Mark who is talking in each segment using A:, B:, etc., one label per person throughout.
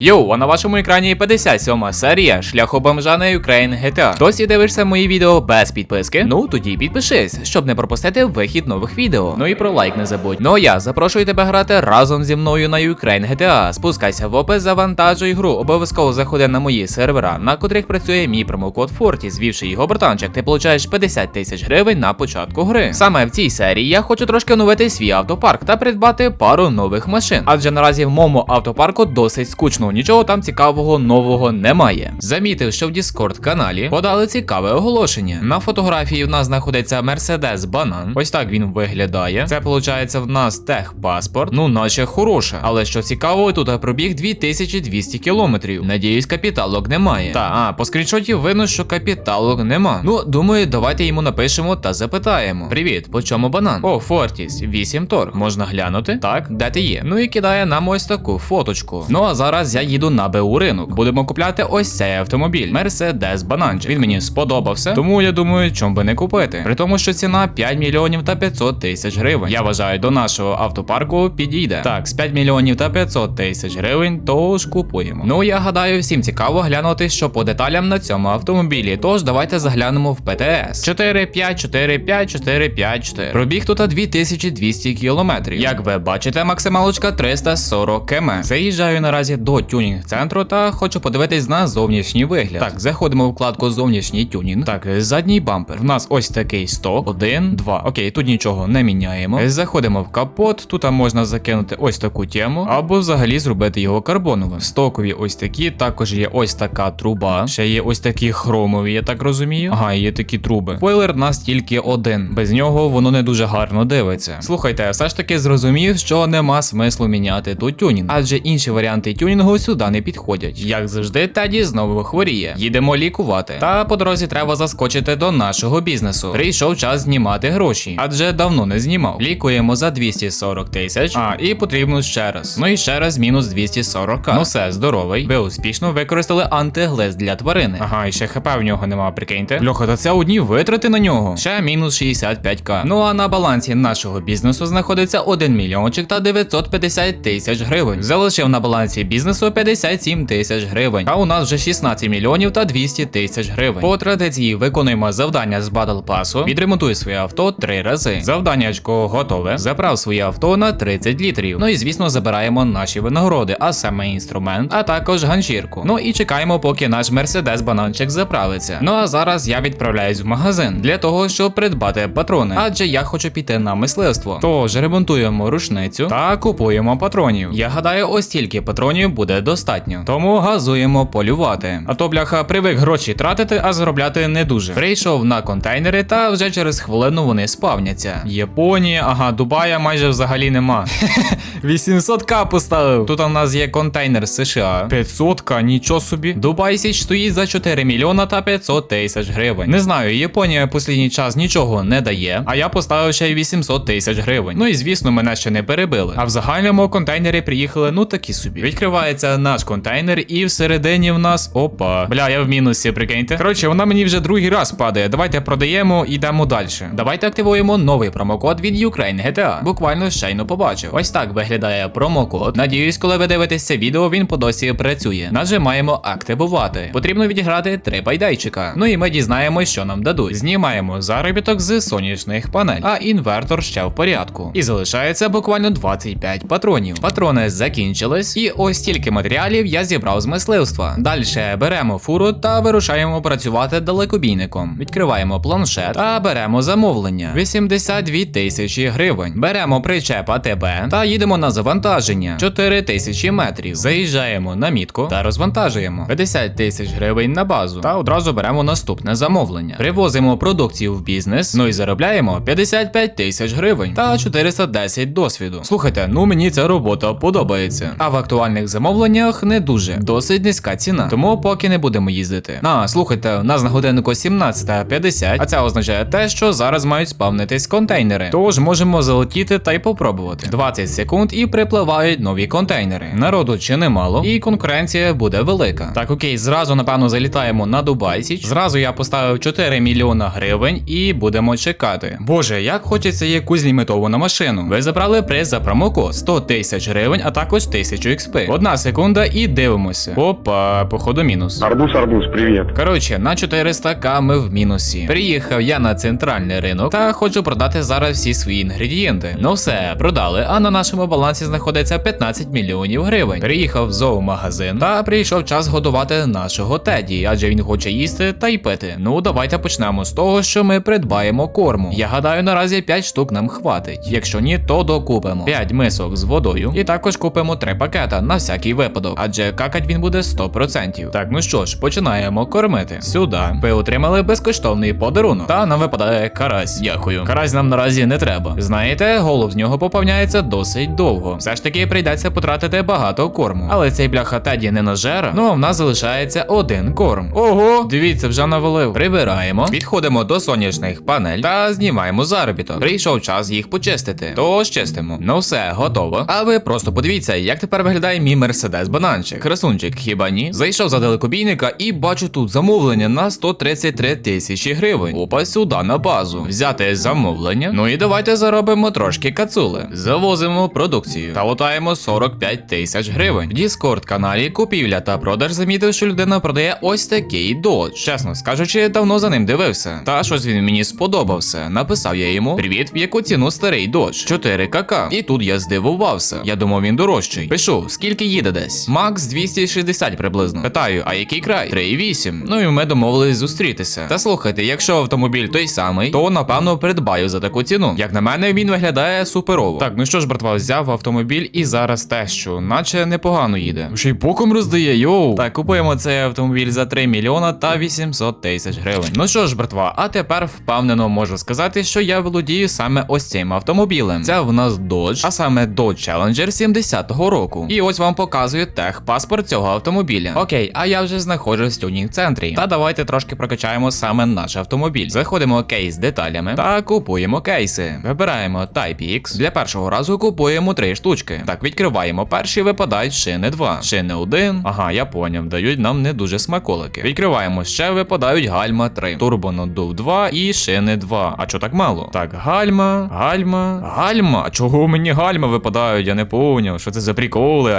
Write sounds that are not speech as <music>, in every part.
A: Йоу, а на вашому екрані 57 серія шляху бомжа на Ukraine GTA. Досі дивишся мої відео без підписки? Ну тоді підпишись, щоб не пропустити вихід нових відео. Ну і про лайк не забудь. Ну а я запрошую тебе грати разом зі мною на Ukraine GTA. Спускайся в опис, завантажуй гру. Обов'язково заходи на мої сервера, на котрих працює мій промокод Forty. Звівши його братанчик, ти получаєш 50 тисяч гривень на початку гри. Саме в цій серії я хочу трошки оновити свій автопарк та придбати пару нових машин. Адже наразі в моєму автопарку досить скучно. Нічого там цікавого нового немає. Замітив, що в Discord каналі подали цікаве оголошення. На фотографії в нас знаходиться Mercedes Banан. Ось так він виглядає. Це виходить в нас техпаспорт. Ну, наче хороше. Але що цікаво, тут пробіг 2200 кілометрів. Надіюсь, капіталок немає. Та а по скріншоті видно, що капіталок нема. Ну, думаю, давайте йому напишемо та запитаємо. Привіт, по чому банан? О, Фортіс, 8 торг. Можна глянути? Так, де ти є? Ну і кидає нам ось таку фоточку. Ну а зараз я їду на БУ ринок. Будемо купляти ось цей автомобіль. Mercedes Бананчик. Він мені сподобався, тому я думаю, чом би не купити. При тому, що ціна 5 мільйонів та 500 тисяч гривень. Я вважаю, до нашого автопарку підійде. Так, з 5 мільйонів та 500 тисяч гривень, тож купуємо. Ну я гадаю, всім цікаво глянути, що по деталям на цьому автомобілі. Тож давайте заглянемо в ПТС. 4, 5, 4, 5, 4, 5, 4. Пробіг тут 2200 кілометрів. Як ви бачите, максималочка 340 км. Заїжджаю наразі до тюнінг центру та хочу подивитись на зовнішній вигляд. Так, заходимо в вкладку зовнішній тюнінг. Так, задній бампер. В нас ось такий сток. Один, два. Окей, тут нічого не міняємо. Заходимо в капот. Тут можна закинути ось таку тему, або взагалі зробити його карбоновим. Стокові ось такі. Також є ось така труба. Ще є ось такі хромові, я так розумію. Ага, є такі труби. Спойлер нас тільки один. Без нього воно не дуже гарно дивиться. Слухайте, я все ж таки зрозумів, що нема смислу міняти тут тюнінг, адже інші варіанти тюнінгу сюди не підходять. Як завжди, Теді знову хворіє. Їдемо лікувати. Та по дорозі треба заскочити до нашого бізнесу. Прийшов час знімати гроші, адже давно не знімав. Лікуємо за 240 тисяч. А і потрібно ще раз. Ну і ще раз мінус 240. Ну все, здоровий. Ви успішно використали антиглиз для тварини. Ага, і ще хп в нього нема, прикиньте. Льоха, та це одні витрати на нього. Ще мінус 65к. Ну а на балансі нашого бізнесу знаходиться 1 мільйончик та 950 тисяч гривень. Залишив на балансі бізнесу 57 тисяч гривень. А у нас вже 16 мільйонів та 200 тисяч гривень. По традиції виконуємо завдання з Battle Pass. Відремонтуй своє авто три рази. Завданнячко готове. Заправ своє авто на 30 літрів. Ну і звісно забираємо наші винагороди, а саме інструмент, а також ганчірку. Ну і чекаємо, поки наш Мерседес бананчик заправиться. Ну а зараз я відправляюсь в магазин для того, щоб придбати патрони, адже я хочу піти на мисливство. Тож ремонтуємо рушницю та купуємо патронів. Я гадаю, ось тільки патронів буде достатньо. Тому газуємо полювати. А то бляха привик гроші тратити, а заробляти не дуже. Прийшов на контейнери, та вже через хвилину вони спавняться. Японія, ага, Дубая майже взагалі нема. <laughs> 800к поставив. Тут у нас є контейнер з США. 500к, нічого собі. Дубай Січ стоїть за 4 мільйона та 500 тисяч гривень. Не знаю, Японія в останній час нічого не дає, а я поставив ще й 800 тисяч гривень. Ну і звісно, мене ще не перебили. А в загальному контейнері приїхали, ну такі собі. Відкривається наш контейнер, і всередині в нас. Опа. Бля, я в мінусі, прикиньте. Коротше, вона мені вже другий раз падає. Давайте продаємо і йдемо далі. Давайте активуємо новий промокод від Ukraine GTA. Буквально щойно побачив. Ось так виглядає промокод. Надіюсь, коли ви дивитесь це відео, він по досі працює. Нажимаємо активувати. Потрібно відіграти три байдайчика. Ну і ми дізнаємось, що нам дадуть. Знімаємо заробіток з сонячних панель, а інвертор ще в порядку. І залишається буквально 25 патронів. Патрони закінчились, і ось стільки матеріалів я зібрав з мисливства. Далі беремо фуру та вирушаємо працювати далекобійником. Відкриваємо планшет та беремо замовлення. 82 тисячі гривень. Беремо причеп АТБ та їдемо на завантаження 4 тисячі метрів. Заїжджаємо на мітку та розвантажуємо 50 тисяч гривень на базу. Та одразу беремо наступне замовлення. Привозимо продукцію в бізнес, ну і заробляємо 55 тисяч гривень та 410 досвіду. Слухайте, ну мені ця робота подобається. А в актуальних замовленнях не дуже. Досить низька ціна. Тому поки не будемо їздити. А, слухайте, у нас на годиннику 17.50, а це означає те, що зараз мають спавнитись контейнери. Тож можемо залетіти та й попробувати. 20 секунд і припливають нові контейнери. Народу чи немало, і конкуренція буде велика. Так, окей, зразу напевно залітаємо на Дубайсіч. Зразу я поставив 4 мільйона гривень і будемо чекати. Боже, як хочеться якусь лімітовану машину. Ви забрали приз за промокод 100 тисяч гривень, а також 1000 XP. Одна секунда і дивимося. Опа, походу мінус.
B: Арбуз, арбуз, привет.
A: Коротше, на 400к ми в мінусі. Приїхав я на центральний ринок та хочу продати зараз всі свої інгредієнти. Ну все, продали, а на нашому балансі знаходиться 15 мільйонів гривень. Приїхав в зоомагазин та прийшов час годувати нашого теді, адже він хоче їсти та й пити. Ну давайте почнемо з того, що ми придбаємо корму. Я гадаю, наразі 5 штук нам хватить. Якщо ні, то докупимо 5 мисок з водою, і також купимо 3 пакета на всякий випадок, адже какать він буде 100%. Так, ну що ж, починаємо кормити. Сюди. Ви отримали безкоштовний подарунок. Та нам випадає карась. Дякую. Карась нам наразі не треба. Знаєте, голов з нього поповняється досить довго. Все ж таки прийдеться потратити багато корму. Але цей бляха Теді не нажера. Ну а в нас залишається один корм. Ого, дивіться, вже навалив. Прибираємо, підходимо до сонячних панель та знімаємо заробіток. Прийшов час їх почистити. Тож чистимо. Ну все, готово. А ви просто подивіться, як тепер виглядає мій мерседес бананчик. Красунчик, хіба ні? Зайшов за далекобійника і бачу тут замовлення на 133 тисячі гривень. Опа, сюди на базу. Взяти замовлення. Ну і давайте заробимо трошки кацули. Завозимо продукцію та лутаємо 45 тисяч гривень. В Discord каналі купівля та продаж замітив, що людина продає ось такий додж. Чесно скажучи, давно за ним дивився. Та щось він мені сподобався. Написав я йому: Привіт, в яку ціну старий додж? 4 кк. І тут я здивувався. Я думав, він дорожчий. Пишу, скільки їде десь? Макс 260 приблизно. Питаю, а який край? 3,8. Ну і ми домовились зустрітися. Та слухайте, якщо автомобіль той самий, то напевно придбаю за таку ціну. Як на мене, він виглядає суперово. Так, ну що ж, братва, взяв автомобіль і зараз тещу, наче непогано їде. Ще й боком роздає, йоу. Так, купуємо цей автомобіль за 3 мільйона та 800 тисяч гривень. Ну що ж, братва, а тепер впевнено можу сказати, що я володію саме ось цим автомобілем. Це в нас Dodge, а саме Dodge Challenger 70-го року. І ось вам показую техпаспорт цього автомобіля. Окей, а я вже знаходжусь в тюнінг центрі. Та давайте трошки прокачаємо саме наш автомобіль. Заходимо кейс з деталями та купуємо кейси. Вибираємо Type X. Для першого разу купуємо три штучки. Так, відкриваємо перші, випадають шини 2. Шини 1. Ага, я поняв, дають нам не дуже смаколики. Відкриваємо ще, випадають гальма 3. Турбонадув 2 і шини 2. А чо так мало? Так, гальма, гальма, гальма. А чого мені гальма випадають? Я не поняв. Що це за приколи?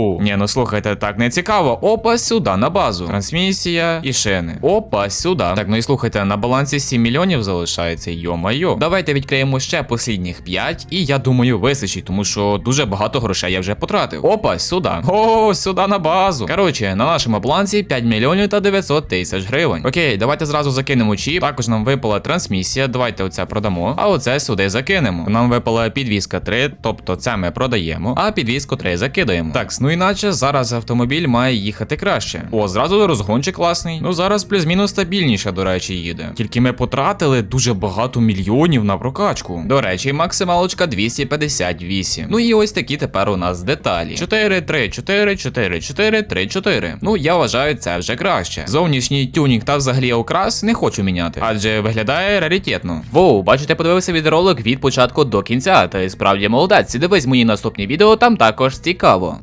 A: Алло. Ні, ну слухайте, так не цікаво. Опа, сюди, на базу. Трансмісія і шини. Опа, сюди. Так, ну і слухайте, на балансі 7 мільйонів залишається. Йо-майо. Давайте відкриємо ще послідніх 5, і я думаю, висичить, тому що дуже багато грошей я вже потратив. Опа, сюди. О, сюди на базу. Коротше, на нашому балансі 5 мільйонів та 900 тисяч гривень. Окей, давайте зразу закинемо чіп. Також нам випала трансмісія. Давайте оце продамо. А оце сюди закинемо. Нам випала підвізка 3, тобто це ми продаємо, а підвізку 3 закидаємо. Так, ну іначе зараз автомобіль має їхати краще. О, зразу розгончик класний. Ну зараз плюс-мінус стабільніше, до речі, їде. Тільки ми потратили дуже багато мільйонів на прокачку. До речі, максималочка 258. Ну і ось такі тепер у нас деталі. 4, 3, 4, 4, 4, 3, 4. Ну я вважаю, це вже краще. Зовнішній тюнінг та взагалі окрас не хочу міняти, адже виглядає раритетно. Воу, бачите, подивився відеоролик від початку до кінця. Та й справді молодець. Дивись мої наступні відео, там також цікаво.